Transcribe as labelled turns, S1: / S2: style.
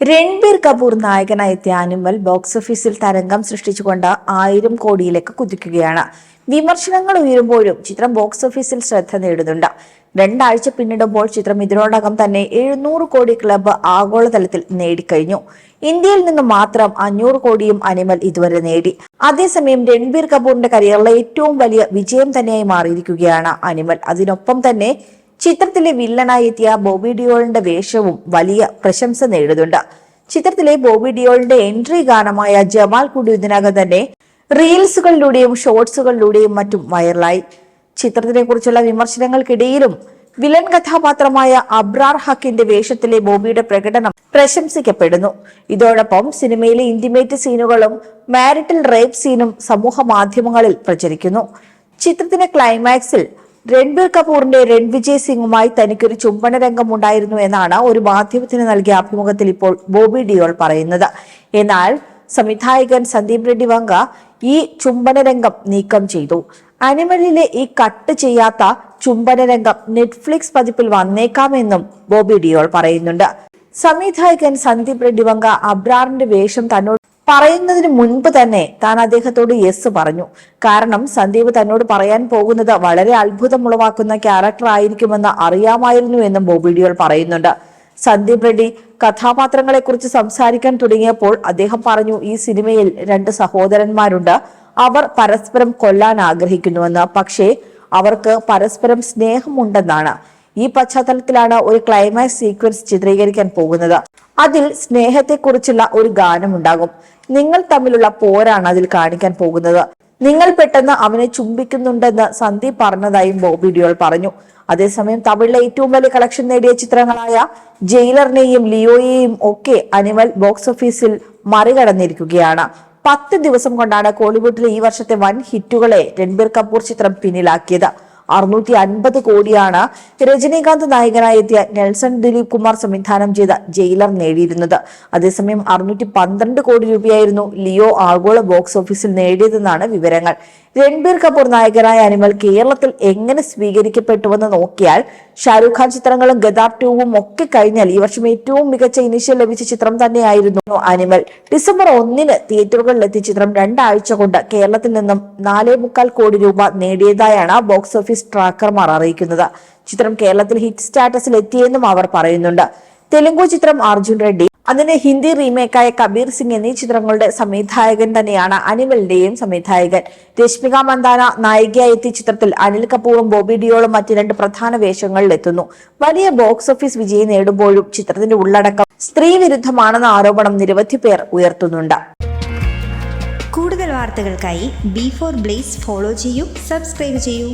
S1: രൺബീർ കപൂർ നായകനായ എത്തിയ animal box ഓഫീസിൽ തരംഗം സൃഷ്ടിച്ചുകൊണ്ട് ആയിരം കോടിയിലേക്ക് കുതിക്കുകയാണ്. വിമർശനങ്ങൾ ഉയരുമ്പോഴും ചിത്രം ബോക്സ് ഓഫീസിൽ ശ്രദ്ധ നേടുന്നുണ്ട്. രണ്ടാഴ്ച പിന്നിടുമ്പോൾ ചിത്രം ഇതിനോടകം തന്നെ എഴുന്നൂറ് കോടി ക്ലബ്ബ് ആഗോളതലത്തിൽ നേടിക്കഴിഞ്ഞു. ഇന്ത്യയിൽ നിന്ന് മാത്രം അഞ്ഞൂറ് കോടിയും അനിമൽ ഇതുവരെ നേടി. അതേസമയം രൺബീർ കപൂറിന്റെ കരിയറിലെ ഏറ്റവും വലിയ വിജയം തന്നെയായി മാറിയിരിക്കുകയാണ് അനിമൽ. അതിനൊപ്പം തന്നെ ചിത്രത്തിലെ വില്ലനായി എത്തിയ ബോബി ഡിയോളിന്റെ വേഷവും വലിയ പ്രശംസ നേടുന്നുണ്ട് ചിത്രത്തിലെ ബോബി ഡിയോളിന്റെ എൻട്രി ഗാനമായ ജമാൽ കുടി ഇതിനകം തന്നെ റീൽസുകളിലൂടെയും ഷോർട്സുകളിലൂടെയും മറ്റും വൈറലായി. ചിത്രത്തിനെ കുറിച്ചുള്ള വിമർശനങ്ങൾക്കിടയിലും വിലൻ കഥാപാത്രമായ അബ്രാർ ഹക്കിന്റെ വേഷത്തിലെ ബോബിയുടെ പ്രകടനം പ്രശംസിക്കപ്പെടുന്നു. ഇതോടൊപ്പം സിനിമയിലെ ഇന്റിമേറ്റ് സീനുകളും മാരിറ്റൽ റേപ്പ് സീനും സമൂഹ മാധ്യമങ്ങളിൽ പ്രചരിക്കുന്നു. ചിത്രത്തിന്റെ ക്ലൈമാക്സിൽ രൺബീർ കപൂറിന്റെ രൺവിജയ് സിംഗുമായി തനിക്കൊരു ചുംബന രംഗം ഉണ്ടായിരുന്നു എന്നാണ് ഒരു മാധ്യമത്തിന് നൽകിയ അഭിമുഖത്തിൽ ഇപ്പോൾ ബോബി ഡിയോൾ പറയുന്നത്. എന്നാൽ സംവിധായകൻ സന്ദീപ് റെഡ്ഡി വങ്ക ഈ ചുംബന രംഗം നീക്കം ചെയ്തു. അനിമലിലെ ഈ കട്ട് ചെയ്യാത്ത ചുംബന രംഗം നെറ്റ്ഫ്ലിക്സ് പതിപ്പിൽ വന്നേക്കാമെന്നും ബോബി ഡിയോൾ പറയുന്നുണ്ട്. സംവിധായകൻ സന്ദീപ് റെഡ്ഡി വങ്ക അബ്രാറിന്റെ വേഷം തന്നോട് പറയുന്നതിന് മുൻപ് തന്നെ താൻ അദ്ദേഹത്തോട് യെസ് പറഞ്ഞു. കാരണം സന്ദീപ് തന്നോട് പറയാൻ പോകുന്നത് വളരെ അത്ഭുതമുളവാക്കുന്ന ക്യാരക്ടർ ആയിരിക്കുമെന്ന് അറിയാമായിരുന്നു എന്നും ബോബിഡിയോൾ പറയുന്നുണ്ട്. സന്ദീപ് റെഡ്ഡി കഥാപാത്രങ്ങളെ കുറിച്ച് സംസാരിക്കാൻ തുടങ്ങിയപ്പോൾ അദ്ദേഹം പറഞ്ഞു ഈ സിനിമയിൽ രണ്ട് സഹോദരന്മാരുണ്ട്. അവർ പരസ്പരം കൊല്ലാൻ ആഗ്രഹിക്കുന്നുവെന്ന്. പക്ഷേ അവർക്ക് പരസ്പരം സ്നേഹമുണ്ടെന്നാണ്. ഈ പശ്ചാത്തലത്തിലാണ് ഒരു ക്ലൈമാക്സ് സീക്വൻസ് ചിത്രീകരിക്കാൻ പോകുന്നത്. അതിൽ സ്നേഹത്തെക്കുറിച്ചുള്ള ഒരു ഗാനമുണ്ടാകും. നിങ്ങൾ തമ്മിലുള്ള പോരാണ് അതിൽ കാണിക്കാൻ പോകുന്നത്. നിങ്ങൾ പെട്ടെന്ന് അവനെ ചുംബിക്കുന്നുണ്ടെന്ന് സന്ദീപ് പറഞ്ഞതായും ബോബി ഡിയോൾ പറഞ്ഞു. അതേസമയം തമിഴിലെ ഏറ്റവും വലിയ കളക്ഷൻ നേടിയ ചിത്രങ്ങളായ ജയിലറിനെയും ലിയോയെയും ഒക്കെ അനിമൽ ബോക്സ് ഓഫീസിൽ മറികടന്നിരിക്കുകയാണ്. പത്ത് ദിവസം കൊണ്ടാണ് കോളിവുഡിലെ ഈ വർഷത്തെ വൻ ഹിറ്റുകളെ രൺബീർ കപൂർ ചിത്രം പിന്നിലാക്കിയത്. അറുന്നൂറ്റി അൻപത് കോടിയാണ് രജനീകാന്ത് നായകനായി എത്തിയ നെൽസൺ ദിലീപ് കുമാർ സംവിധാനം ചെയ്ത ജയിലർ നേടിയിരുന്നത്. അതേസമയം അറുന്നൂറ്റി പന്ത്രണ്ട് കോടി രൂപയായിരുന്നു ലിയോ ആഗോള ബോക്സ് ഓഫീസിൽ നേടിയതെന്നാണ് വിവരങ്ങൾ. രൺബീർ കപൂർ നായകനായ അനിമൽ കേരളത്തിൽ എങ്ങനെ സ്വീകരിക്കപ്പെട്ടുവെന്ന് നോക്കിയാൽ ഷാരൂഖ് ഖാൻ ചിത്രങ്ങളും ഗദാബ് ടൂവും ഒക്കെ കഴിഞ്ഞാൽ ഈ വർഷം ഏറ്റവും മികച്ച ഇനിഷ്യൽ ലഭിച്ച ചിത്രം തന്നെയായിരുന്നു അനിമൽ ഡിസംബർ ഒന്നിന് തിയേറ്ററുകളിലെത്തിയ ചിത്രം രണ്ടാഴ്ച കൊണ്ട് കേരളത്തിൽ നിന്നും നാലേ മുക്കാൽ കോടി രൂപ നേടിയതായാണ് ബോക്സ് ഓഫീസ് ട്രാക്കർമാർ അറിയിക്കുന്നത്. ചിത്രം കേരളത്തിൽ ഹിറ്റ് സ്റ്റാറ്റസിൽ എത്തിയെന്നും അവർ പറയുന്നുണ്ട്. തെലുങ്കു ചിത്രം അർജുൻ റെഡ്ഡി അതിന് ഹിന്ദി റീമേക്കായ കബീർ സിംഗ് എന്നീ ചിത്രങ്ങളുടെ സംവിധായകൻ തന്നെയാണ് അനിമലിന്റെയും സംവിധായകൻ. രശ്മിക മന്ദാന നായികയായി എത്തിയ ചിത്രത്തിൽ അനിൽ കപൂറും ബോബി ഡിയോളും മറ്റ് രണ്ട് പ്രധാന വേഷങ്ങളിൽ എത്തുന്നു വലിയ ബോക്സ് ഓഫീസ് വിജയം നേടുമ്പോഴും ചിത്രത്തിന്റെ ഉള്ളടക്കം സ്ത്രീ വിരുദ്ധമാണെന്ന ആരോപണം നിരവധി പേർ ഉയർത്തുന്നുണ്ട്.
S2: കൂടുതൽ വാർത്തകൾക്കായി ബി ഫോർ ബ്ലേസ് ഫോളോ ചെയ്യൂ സബ്സ്ക്രൈബ് ചെയ്യൂ.